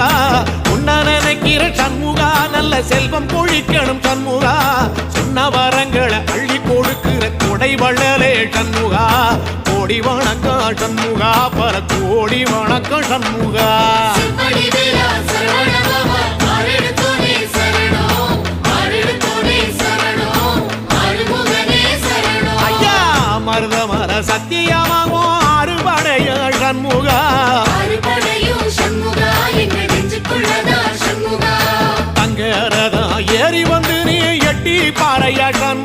சண்முகா? உன்ன நினைக்கிற சண்முகா நல்ல செல்வம் பொழிக்கணும் சண்முகா. சொன்ன வரங்களை அள்ளி கொடுக்கிற கொடை வளரே சண்முகா. கோடி வணக்கம் சண்முகா பல கோடி வணக்கம் சண்முகா. ஐயா மருதமர சத்தியமாகும் ஆறுபடைய சண்முகா. ஏறி வந்து நீ எட்டி பாறையாட்டன்